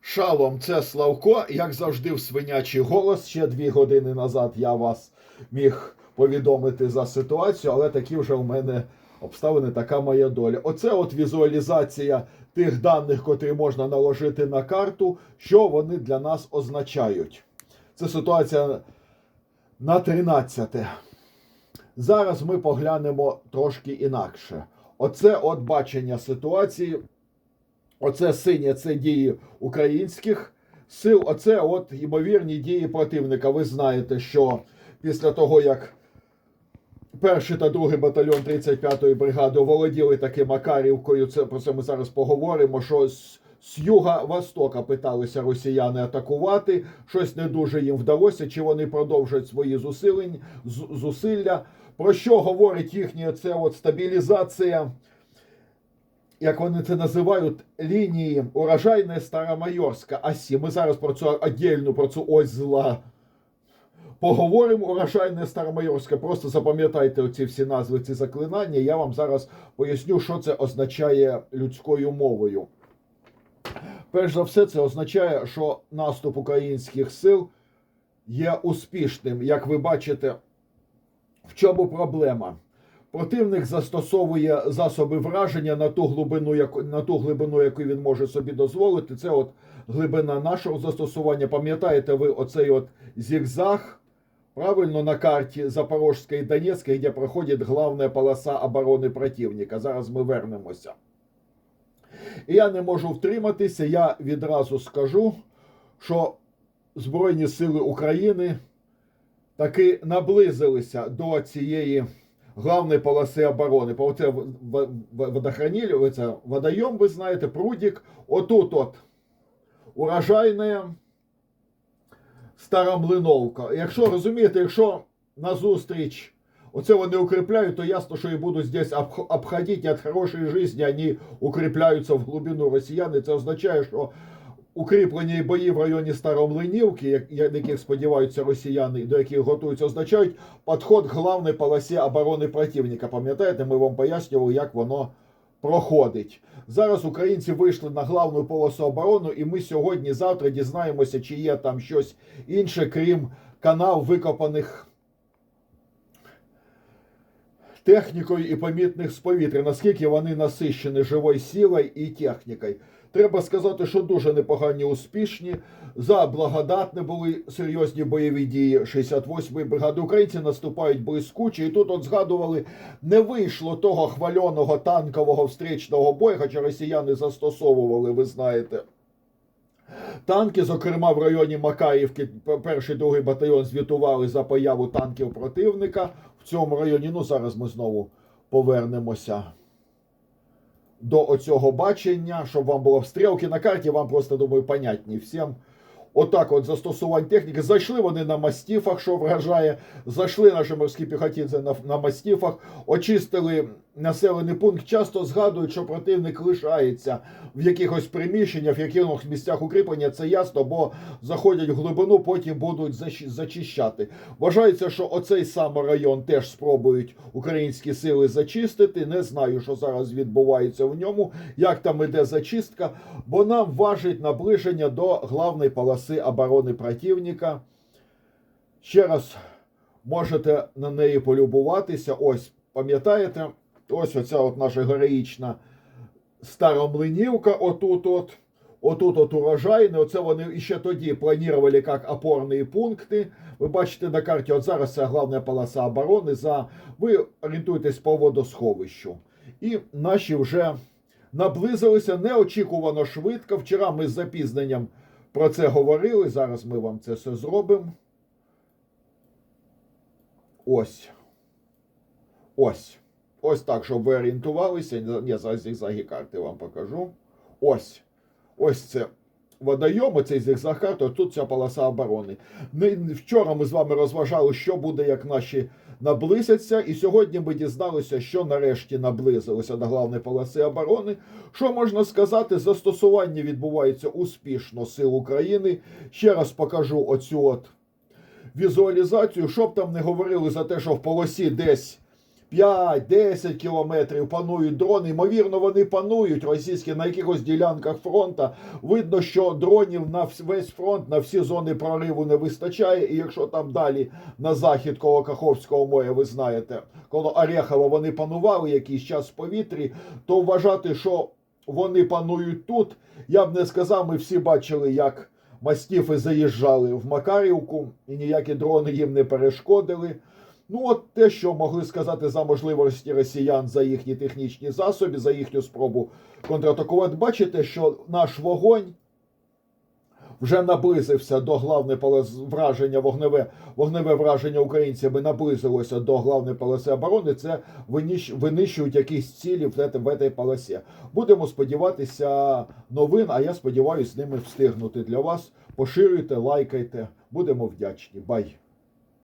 Шалом, це Славко. Як завжди, в свинячий голос. Ще дві години назад я вас міг повідомити за ситуацію, але такі вже у мене обставини, така моя доля. Оце от візуалізація тих даних, котрі можна наложити на карту, що вони для нас означають. Це ситуація на 13. Зараз ми поглянемо трошки інакше. Оце от бачення ситуації. Оце синє це дії українських сил. Оце от ймовірні дії противника. Ви знаєте, що після того, як перший та другий батальйон 35-ї бригади володіли таки Макарівкою, це про це ми зараз поговоримо. Що з, юга востока питалися росіяни атакувати. Щось не дуже їм вдалося. Чи вони продовжать свої зусилень, зусилля? Про що говорить їхня це от стабілізація? Як вони це називають, лінії урожайне Старомайорська осі. Ми зараз про цю отдельну, про цю ось зла поговоримо. Урожайне Старомайорська. Просто запам'ятайте оці всі назви, ці заклинання. Я вам зараз поясню, що це означає людською мовою. Перш за все, це означає, що наступ українських сил є успішним. Як ви бачите, в чому проблема? Противник застосовує засоби враження на ту глибину, яку на ту глибину, яку він може собі дозволити. Це от глибина нашого застосування. Пам'ятаєте ви оцей от зігзаг? Правильно на карті Запорожської і Донецької, де проходить головна полоса оборони противника. Зараз ми вернемося. І я не можу втриматися. Я відразу скажу, що Збройні Сили України таки наблизилися до цієї главної полоси оборони. По Оце в- в- в- водохраниль, це водойом, ви знаєте, прудик. Отут от урожайне Старомлиновка. Якщо розумієте, якщо назустріч оце вони укріпляють, то ясно, що і будуть здесь обх- обходити від хорошої житті, вони укріпляються в глибину росіяни. Це означає, що укріплені бої в районі Старомлинівки, яких сподіваються росіяни, до яких готуються, означають підход к главній полосі оборони противника. Пам'ятаєте, ми вам пояснювали, як воно проходить. Зараз українці вийшли на главну полосу оборони, і ми сьогодні, завтра дізнаємося, чи є там щось інше, крім канал викопаних технікою і помітних з повітря, наскільки вони насищені живою силою і технікою. Треба сказати, що дуже непогані успішні. За благодатне були серйозні бойові дії 68-ї бригади. Українці наступають блискуче. І тут от згадували, не вийшло того хвальоного танкового встречного бою, хоча росіяни застосовували, ви знаєте. Танки, зокрема, в районі Макарівки, п- перший другий батальйон звітували за появу танків противника в цьому районі. Ну, зараз ми знову повернемося до оцього бачення, щоб вам було стрілки на карті, вам просто думаю, понятні всім. Отак, от застосувань техніки. Зайшли вони на мастіфах, що вражає. Зайшли наші морські піхотінці на, на мастіфах, очистили населений пункт. Часто згадують, що противник лишається в якихось приміщеннях, в якихось місцях укріплення. Це ясно, бо заходять в глибину, потім будуть зачищати. Вважається, що оцей самий район теж спробують українські сили зачистити. Не знаю, що зараз відбувається в ньому, як там іде зачистка, бо нам важить наближення до главної полоси оборони противника. Ще раз можете на неї полюбуватися. Ось, пам'ятаєте, ось оця от наша героїчна старомлинівка, отут от. Отут от урожайне, оце вони іще тоді планували як опорні пункти. Ви бачите на карті, от зараз це головна полоса оборони. За ви орієнтуєтесь по водосховищу. І наші вже наблизилися неочікувано швидко. Вчора ми з запізненням про це говорили. Зараз ми вам це все зробимо. Ось. Ось. Ось так, щоб ви орієнтувалися. Я зараз зігзаги карти вам покажу. Ось. Ось це водойом, оцей зігзаг карти, тут ця полоса оборони. Вчора ми з вами розважали, що буде, як наші наблизяться, і сьогодні ми дізналися, що нарешті наблизилися до главної полоси оборони. Що можна сказати, застосування відбувається успішно сил України. Ще раз покажу оцю от візуалізацію, щоб там не говорили за те, що в полосі десь 5-10 кілометрів панують дрони. Ймовірно, вони панують російські на якихось ділянках фронту. Видно, що дронів на весь фронт, на всі зони прориву не вистачає. І якщо там далі на захід коло Каховського моря, ви знаєте, коло Орехова вони панували якийсь час в повітрі, то вважати, що вони панують тут, я б не сказав. Ми всі бачили, як мастіфи заїжджали в Макарівку, і ніякі дрони їм не перешкодили. Ну, от те, що могли сказати за можливості росіян за їхні технічні засоби, за їхню спробу контратакувати. Бачите, що наш вогонь вже наблизився до полоси враження, вогневе, вогневе враження українцями наблизилося до главної полоси оборони. Це винищують якісь цілі в цій полосі. Будемо сподіватися новин, а я сподіваюся з ними встигнути для вас. Поширюйте, лайкайте. Будемо вдячні. Бай!